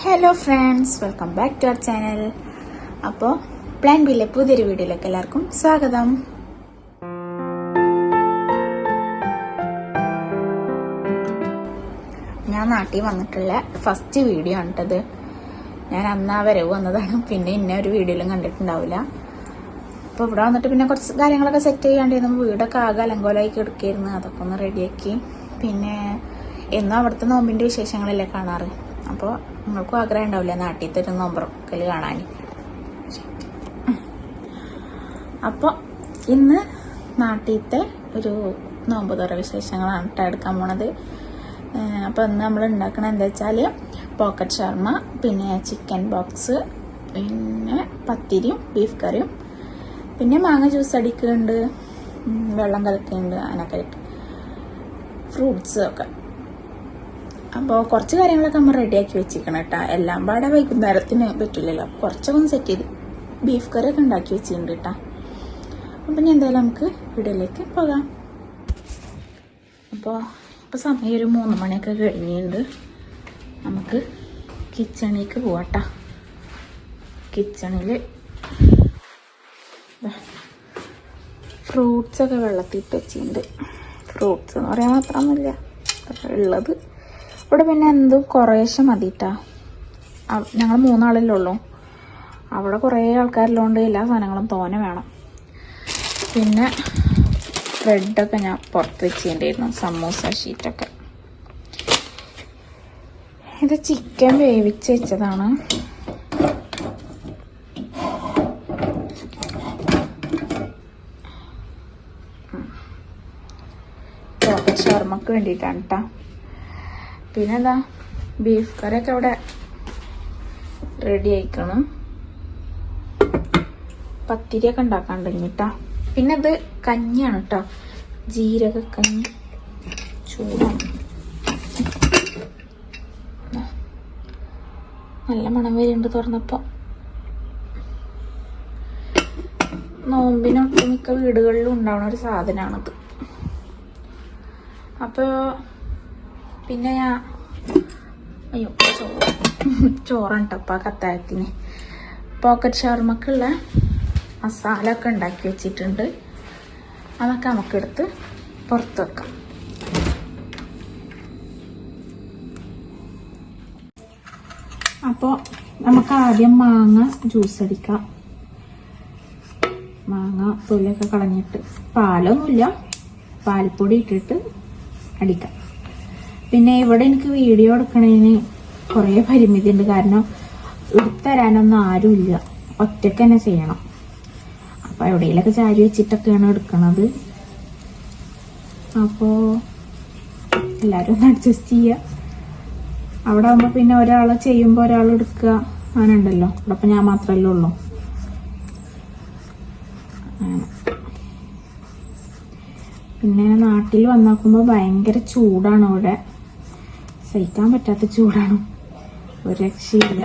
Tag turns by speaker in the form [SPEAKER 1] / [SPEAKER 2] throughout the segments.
[SPEAKER 1] Hello friends welcome back to our channel അപ്പോൾ plan ബിയിലെ പുതിയൊരു വീഡിയോയിലേക്ക് എല്ലാവർക്കും സ്വാഗതം. ഞാൻ നാട്ടിൽ വന്നിട്ടുള്ള ഫസ്റ്റ് വീഡിയോ ആണ് കേട്ടത് ഞാൻ അന്നാ ആ വരവ് വന്നതാണ്. പിന്നെ ഇന്ന ഒരു വീഡിയോയിലും കണ്ടിട്ടുണ്ടാവില്ല. അപ്പോൾ ഇവിടെ വന്നിട്ട് പിന്നെ കുറച്ച് കാര്യങ്ങളൊക്കെ സെറ്റ് ചെയ്യാണ്ടിരുന്നു. വീടൊക്കെ ആകെ അലങ്കോലായി കിടക്കായിരുന്നു. അതൊക്കെ ഒന്ന് റെഡിയാക്കി പിന്നെ എന്നും അവിടുത്തെ നോമ്പിന്റെ വിശേഷങ്ങളല്ലേ കാണാറ്? അപ്പോൾ നിങ്ങൾക്കും ആഗ്രഹം ഉണ്ടാവില്ല നാട്ടിൽ തരുന്ന നോമ്പറക്കൽ കാണാൻ അപ്പോൾ ഇന്ന് നാട്ടിലത്തെ ഒരു നോമ്പ് തുറ വിശേഷങ്ങളാണ് എടുക്കാൻ പോണത്. അപ്പോൾ ഇന്ന് നമ്മൾ ഉണ്ടാക്കണത് എന്താ വെച്ചാൽ പോക്കറ്റ് ഷർമ പിന്നെ ചിക്കൻ ബോക്സ് പിന്നെ പത്തിരിയും ബീഫ് കറിയും പിന്നെ മാങ്ങ ജ്യൂസ് അടിക്കുന്നുണ്ട് വെള്ളം കലക്കുന്നുണ്ട് അതിനൊക്കെ ഫ്രൂട്ട്സ് ഒക്കെ. അപ്പോൾ കുറച്ച് കാര്യങ്ങളൊക്കെ നമ്മൾ റെഡിയാക്കി വെച്ചിരിക്കണം കേട്ടോ. എല്ലാം പാടെ വൈകുന്നേരത്തിന് പറ്റില്ലല്ലോ. കുറച്ചൊക്കെ സെറ്റ് ചെയ്ത് ബീഫ് കറി ഒക്കെ ഉണ്ടാക്കി വെച്ചിട്ടുണ്ട് കേട്ടോ. അപ്പം ഇനി എന്തായാലും നമുക്ക് വീടിലേക്ക് പോകാം. അപ്പോൾ ഇപ്പോൾ സമയം ഒരു മൂന്ന് മണിയൊക്കെ കഴിഞ്ഞിട്ടുണ്ട്. നമുക്ക് കിച്ചണിലേക്ക് പോവാട്ടാ കിച്ചണിൽ ഫ്രൂട്ട്സൊക്കെ വെള്ളത്തിട്ട് വെച്ചിട്ടുണ്ട്. ഫ്രൂട്ട്സ് എന്ന് പറയാൻ മാത്രമൊന്നുമില്ല. ഉള്ളത് ഇവിടെ പിന്നെ എന്തും കുറേശ്ശെ മതിട്ടാ. ഞങ്ങൾ മൂന്നാളല്ലേ ഉള്ളൂ. അവിടെ കുറേ ആൾക്കാരിലുണ്ട് എല്ലാ സാധനങ്ങളും തോനെ വേണം. പിന്നെ ബ്രെഡൊക്കെ ഞാൻ പുറത്ത് വെച്ചിട്ടുണ്ടായിരുന്നു സമൂസ ഷീറ്റൊക്കെ ഇത് ചിക്കൻ വേവിച്ച് വെച്ചതാണ്. ഷർമ്മക്ക് വേണ്ടിയിട്ടാണ് കേട്ടോ പിന്നെ എന്താ ബീഫ് കറിയൊക്കെ അവിടെ റെഡി ആയിക്കണം. പത്തിരിയൊക്കെ ഉണ്ടാക്കാണ്ട് കേട്ടോ പിന്നെ ഇത് കഞ്ഞിയാണ് കേട്ടോ ജീരക ചൂടാണ്. നല്ല മണം വരുന്നുണ്ട് തുറന്നപ്പോൾ നോമ്പിന് ഒട്ടുമിക്ക വീടുകളിലും ഉണ്ടാവുന്ന ഒരു സാധനമാണിത് അപ്പോൾ പിന്നെ ഞാൻ അയ്യോ ചോറ് ചോറാണ് അപ്പം കത്തായത്തിന്. പോക്കറ്റ് ഷവർമ്മക്കുള്ള മസാല ഒക്കെ ഉണ്ടാക്കി വെച്ചിട്ടുണ്ട്. അതൊക്കെ നമുക്കെടുത്ത് പുറത്ത് വെക്കാം. അപ്പോൾ നമുക്ക് ആദ്യം മാങ്ങ ജ്യൂസ് അടിക്കാം. മാങ്ങ തൊലിയൊക്കെ കളഞ്ഞിട്ട് പാലൊന്നുമില്ല. പാൽപ്പൊടി ഇട്ടിട്ട് അടിക്കാം. പിന്നെ ഇവിടെ എനിക്ക് വീഡിയോ എടുക്കണതിന് കുറേ പരിമിതി ഉണ്ട് കാരണം എടുത്തരാനൊന്നും ആരുമില്ല. ഒറ്റയ്ക്ക് തന്നെ ചെയ്യണം. അപ്പൊ എവിടെയെങ്കിലൊക്കെ ചാരി വെച്ചിട്ടൊക്കെയാണ് എടുക്കണത്. അപ്പോ എല്ലാരും ഒന്ന് അഡ്ജസ്റ്റ് ചെയ്യുക അവിടെ ആകുമ്പോ പിന്നെ ഒരാൾ ചെയ്യുമ്പോ ഒരാൾ എടുക്കുക. അങ്ങനെ ഉണ്ടല്ലോ ഇവിടെ ഞാൻ മാത്രമല്ലേ ഉള്ളൂ. പിന്നെ നാട്ടിൽ വന്നാക്കുമ്പോ ഭയങ്കര ചൂടാണ് ഇവിടെ. സഹിക്കാൻ പറ്റാത്ത ചൂടാണ്. ഒരു രക്ഷയില്ല.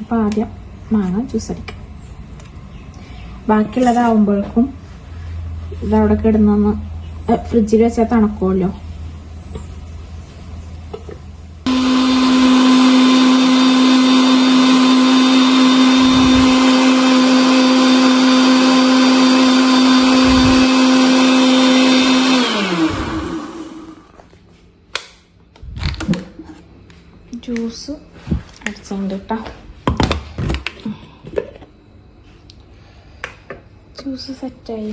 [SPEAKER 1] അപ്പൊ ആദ്യം മാങ്ങ ജ്യൂസ് അടിക്കാം. ബാക്കിയുള്ളതാവുമ്പോഴേക്കും ഇതവിടെ കിടന്നൊന്ന് ഫ്രിഡ്ജിൽ വെച്ചാൽ തണുക്കുമല്ലോ ജ്യൂസ് അടിച്ചുണ്ട് കേട്ടോ ജ്യൂസ് സെറ്റായി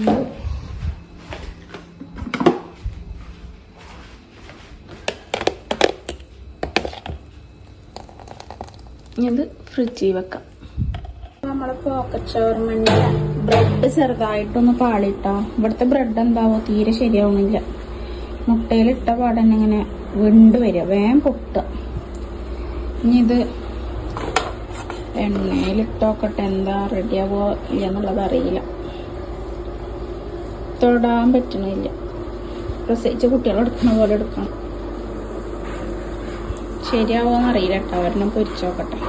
[SPEAKER 1] ഇത് ഫ്രിഡ്ജിൽ വെക്കാം. നമ്മൾ പോക്കറ്റ് ഷവർമന്റെ ബ്രെഡ് ചെറുതായിട്ടൊന്ന് പാളിട്ടോ. ഇവിടുത്തെ ബ്രെഡ് എന്താവോ തീരെ ശരിയാവണില്ല മുട്ടയിലിട്ട പാടന്നെ ഇങ്ങനെ വിണ്ട് വരിക. വേഗം പൊട്ടുക. ഇനി ഇത് എണ്ണയിലിട്ടോക്കട്ടെ എന്താ റെഡിയാവോ ഇല്ല എന്നുള്ളത് അറിയില്ല. തൊടാൻ പറ്റണില്ല. പ്രസവിച്ച എടുക്കുന്ന പോലെ എടുക്കണം. ശരിയാവോന്ന് അറിയില്ല കേട്ടോ. ഒരെണ്ണം പൊരിച്ചോക്കട്ടെ.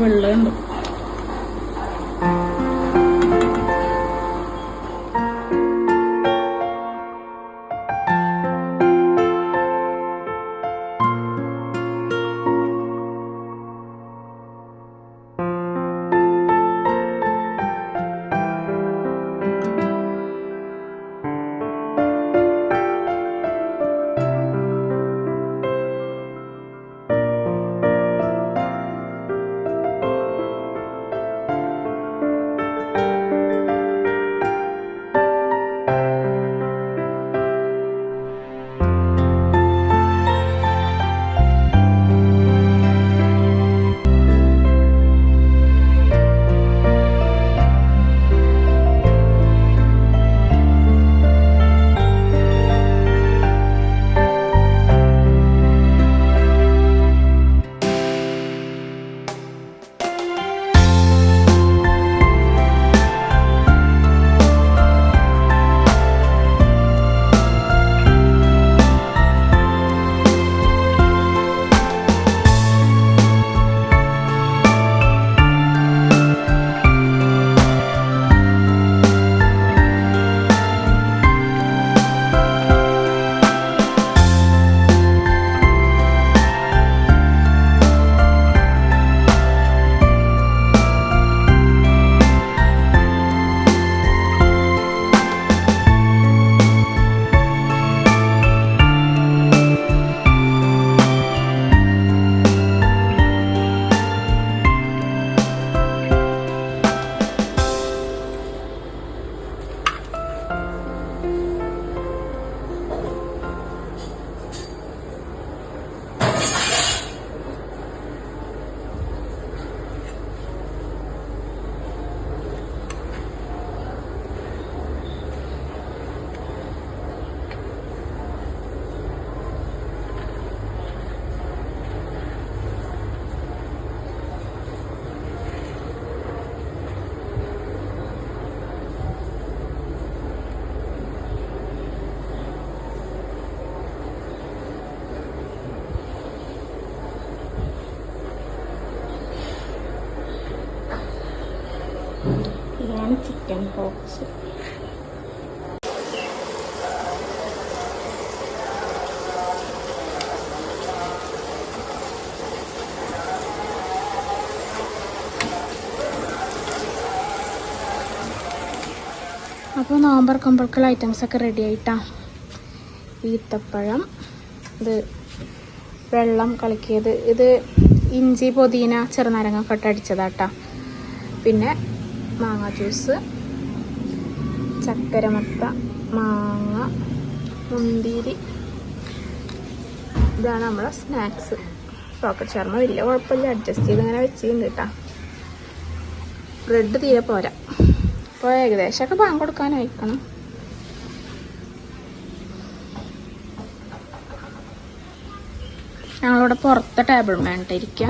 [SPEAKER 1] വെള്ളമുണ്ട് ചിക്കൻ ബോക്സ് അപ്പോൾ നോമ്പറക്കുമ്പോഴേക്കുള്ള ഐറ്റംസ് ഒക്കെ റെഡി ആയിട്ടാ. ഈത്തപ്പഴം ഇത് വെള്ളം കളിക്കിയത് ഇത് ഇഞ്ചി പുതിന ചെറുനാരങ്ങ കട്ടടിച്ചതാട്ടാ പിന്നെ മാങ്ങ ജ്യൂസ് ചക്കരമത്ത മാങ്ങ മുന്തിരി. ഇതാണ് നമ്മുടെ സ്നാക്സ്. പോക്കറ്റ് ശർമ്മ വലിയ കുഴപ്പമില്ല. അഡ്ജസ്റ്റ് ചെയ്ത് ഇങ്ങനെ വെച്ചിട്ടുണ്ട് കേട്ടാ. ബ്രെഡ് തീരെ പോരാ. അപ്പോൾ ഏകദേശമൊക്കെ പാൻ കൊടുക്കാനായിരിക്കണം. ഞങ്ങളിവിടെ പുറത്തെ ടേബിൾ വേണ്ടിയിരിക്കുക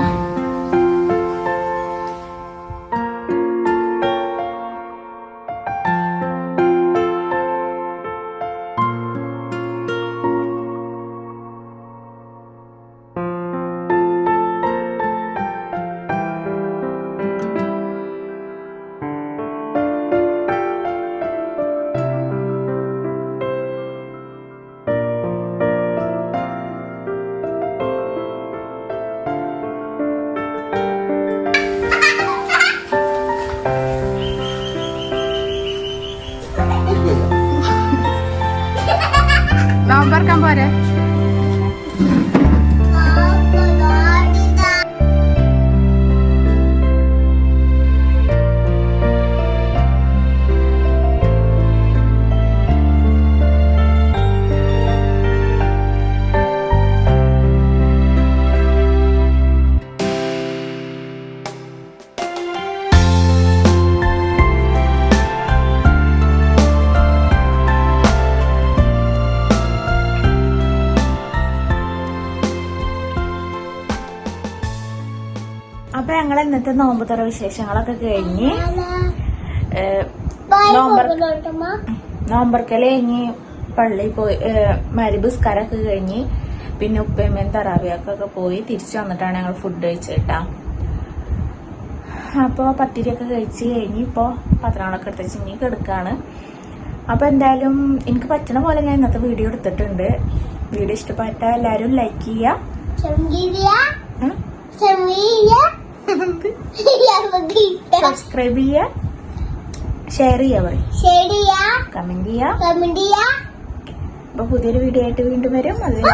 [SPEAKER 1] ഇന്നത്തെ നോമ്പ് തുറ വിശേഷങ്ങളൊക്കെ കഴിഞ്ഞ് നോമ്പർ നോമ്പർക്കൽ കഴിഞ്ഞ് പള്ളി പോയി മരിബുസ്കാരൊക്കെ കഴിഞ്ഞ് പിന്നെ ഉപ്പയമ്മയും തറാവിയൊക്കെ പോയി തിരിച്ചു വന്നിട്ടാണ് ഞങ്ങൾ ഫുഡ് കഴിച്ചിട്ടാ. അപ്പോൾ പത്തിരിയൊക്കെ കഴിച്ച് കഴിഞ്ഞ് ഇപ്പോൾ പത്രങ്ങളൊക്കെ എടുത്ത് വെച്ച് ഇനി കിടക്കാണ്. അപ്പോൾ എന്തായാലും എനിക്ക് പറ്റണ പോലെ ഞാൻ ഇന്നത്തെ വീഡിയോ എടുത്തിട്ടുണ്ട്. വീഡിയോ ഇഷ്ടപ്പെട്ട എല്ലാവരും ലൈക്ക് ചെയ്യുക സബ്സ്ക്രൈബ് ചെയ്യുക ഷെയർ ചെയ്യുക പറയും. കമന്റ് ചെയ്യുക
[SPEAKER 2] ചെയ്യാ.
[SPEAKER 1] അപ്പൊ പുതിയൊരു വീഡിയോ ആയിട്ട് വീണ്ടും വരും. അതിൽ